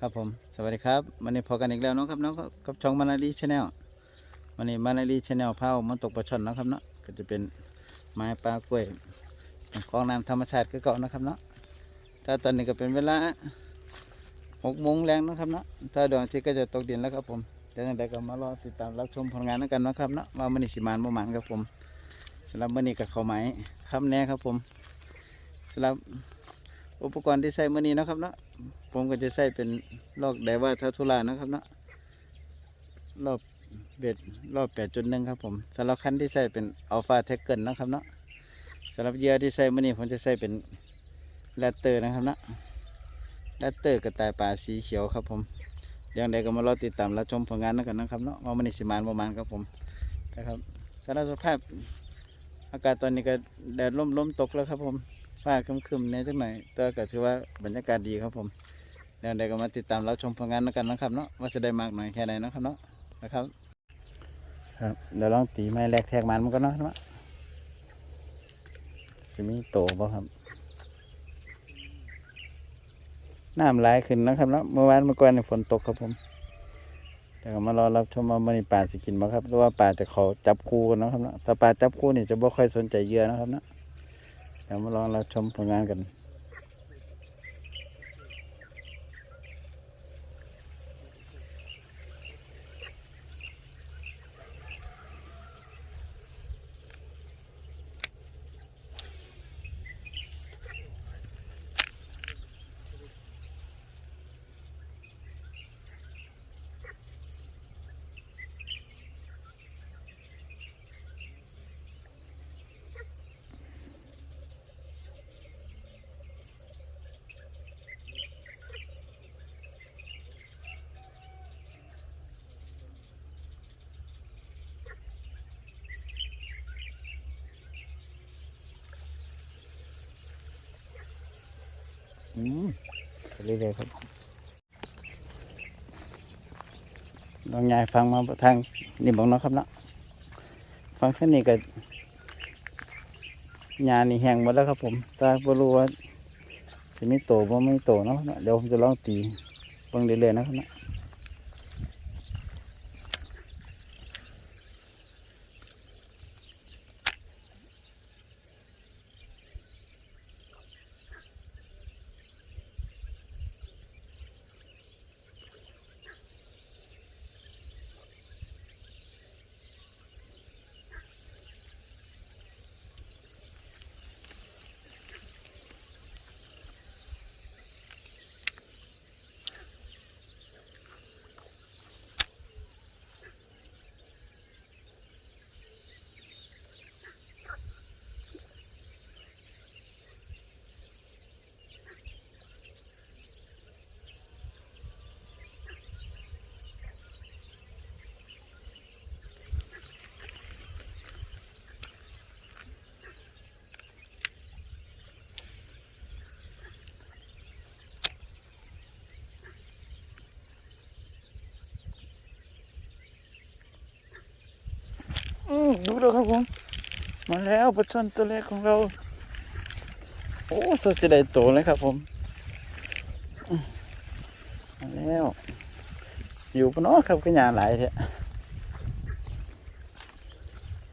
ครับผมสวัสดีครับวันนี้พอกันอีกแล้วเนาะครับเนาะกับช่องมานาลีชาแนลวันนี้มานาลีชาแนลเผามันตกปลาช่อนนะครับเนาะก็จะเป็นไม้ปลากล้วยคลองน้ำธรรมชาติก็เก่านะครับเนาะถ้าตอนนี้ก็เป็นเวลาหกโมงแรงนะครับเนาะถ้าดวงอาทิตย์ก็จะตกดินแล้วครับผมเดี๋ยวยังไงก็มารอติดตามรับชมผลงานกันนะครับเนาะว่ามันนี้สิมานบ่หมานครับผมสำหรับมันนี้กับเขาไหมคำแน่ครับผมสำหรับอุปกรณ์ที่ใช้มื่อนี้นะครับเนาะ ผมก็จะใส่เป็นลอกไดว่าทัทุลานะครับเนาะรอบเบ็ดรอบแปดจุดหนึ่งครับผมสำหรับคันที่ใส่เป็นอัลฟาเทคเกิลนะครับเนาะสำหรับเยื่อที่ใส่มื่อนี้ผมจะใส่เป็นแรตเตอร์นะครับเนาะแรตเตอร์กระต่ายป่าสีเขียวครับผมเดี๋ยวใดก็มารอติดตามรับชมผลงานแล้วกันนะครับเนาะว่ามันสิมานประมาณครับผมนะครับสำหรับสภาพอากาศตอนนี้ก็แดดร่มลมตกแล้วครับผม ฟ้าครึมๆในจังหน่อยแต่ก็ถือว่าบรรยากาศดีครับผมเดี๋ยวใดก็มาติดตามรับชมผลงานแล้วกันนะครับเนาะว่าจะได้มากหน่อยแค่ไหนนะครับเนาะนะครับ ครับเดี๋ยวลองตีไม้แรกแทกมันมันก็เนาะเนะสิมีโตบ่ครับน้ำไหลายขึ้นนะครับเนาะเมื่อวานเมื่อก่อนฝนตกครับผมแต่ก็มารอรับชมว่ามันป่าสิกินบ่ครับหรือว่าป่าจะเขาจับคู่กันนะครับเนาะถ้าป่าจับคู่นี่จะบ่ค่อยสนใจเยื่อนะครับเนาะ เดี๋ยวมาลองเราชมผลงานกัน เรื่อยๆครับลองยายฟังมาทางนี่บอกเนาะครับเนาะฟังแค่นี้ก็ยานี่แห้งหมดแล้วครับผมตาไม่รู้ว่าสิมีโตบ่ไม่โตเนาะเดี๋ยวผมจะลองตีเบิ่งเรื่อยๆนะครับเนาะ อืม ดูแล้วครับผมมาแล้วปลาช่อนตัวเล็กของเรา โอ้สดจะได้โตเลยครับผมมาแล้ว อยู่ปะเนาะครับก็ยาหลายแท้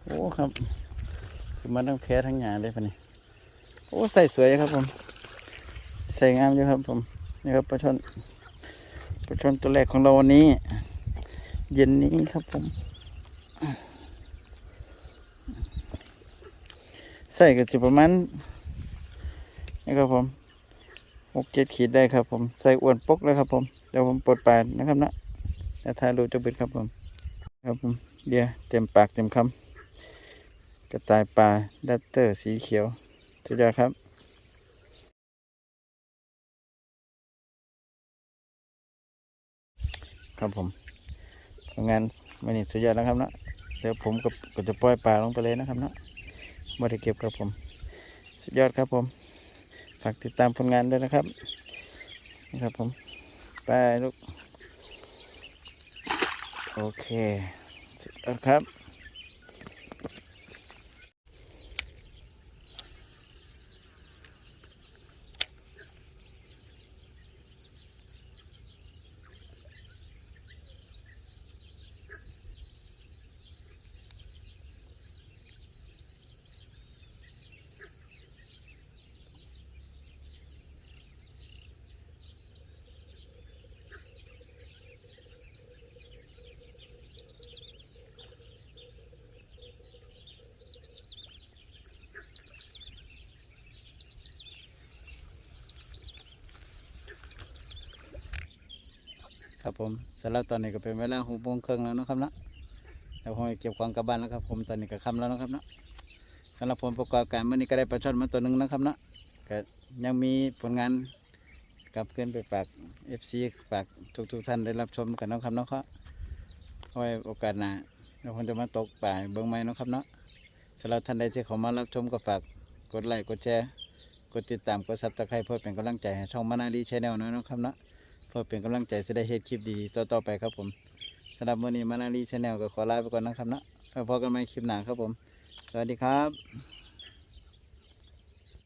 โอ้ครับคือมันต้องแพ้ทั้งยาเลยปะนี่โอ้ใส่สวยครับผม ใส่งามอยู่ครับผมนี่ครับปลาช่อนปลาช่อนตัวแรกของเราวันนี้ เย็นนี้ครับผม ส่ก็สิประมาณนี่ครับผมหกเจ็ดขีดได้ครับผมใส่อ้วนปกเลยครับผมเดี๋ยวผมปลดปลานะครับนะแล้วถ่ายรูจะบิดครับผม ครับผมเดี๋ยวเต็มปากเต็มคำกระต่ายปลาดัตเตอร์สีเขียวสุดยอดครับครับผมทำงานวันนี้สุดยอดแล้วครับนะเดี๋ยวผมก็จะปล่อยปลาลงไปเลยนะครับนะ ไม่ได้เก็บครับผม สุดยอดครับผม ฝากติดตามผลงานด้วยนะครับนะครับผม ไปลูก โอเคสุดยอดครับ ครับผมสำหรับตอนนี้ก็เป็นเวลาหกโมงครึ่งแล้วนะครับนะแล้วผมเก็บของกลับบ้านแล้วครับ ผมตอนนี้ก็ค่ำแล้วนะครับนะสำหรับผลประกอบการวันนี้ก็ได้ปลาช่อนมาตัวหนึ่งนะครับนะก็ยังมีผลงานกลับขึ้นไปฝาก FC ฝากทุกๆท่านได้รับชมกันนะครับนะครับไว้โอกาสหน้าเราคงจะมาตกป่าเบิ้งไม้นะครับเนาะสำหรับท่านใดที่เขามารับชมก็ฝากกดไลค์กดแชร์กดติดตามกดซับสไครต์เพื่อเป็นกำลังใจให้ช่องมานาลีชแนลนะครับเนาะ พื่อเป็นกำลังใจจะได้เฮ็ดคลิปดีต่อๆไปครับผมสำหรับวันนี้มานาลีชาแนลก็ขอลาไปก่อนนะครับนะแล้วพบกันใหม่คลิปหน้าครับผม สวัสดีครับ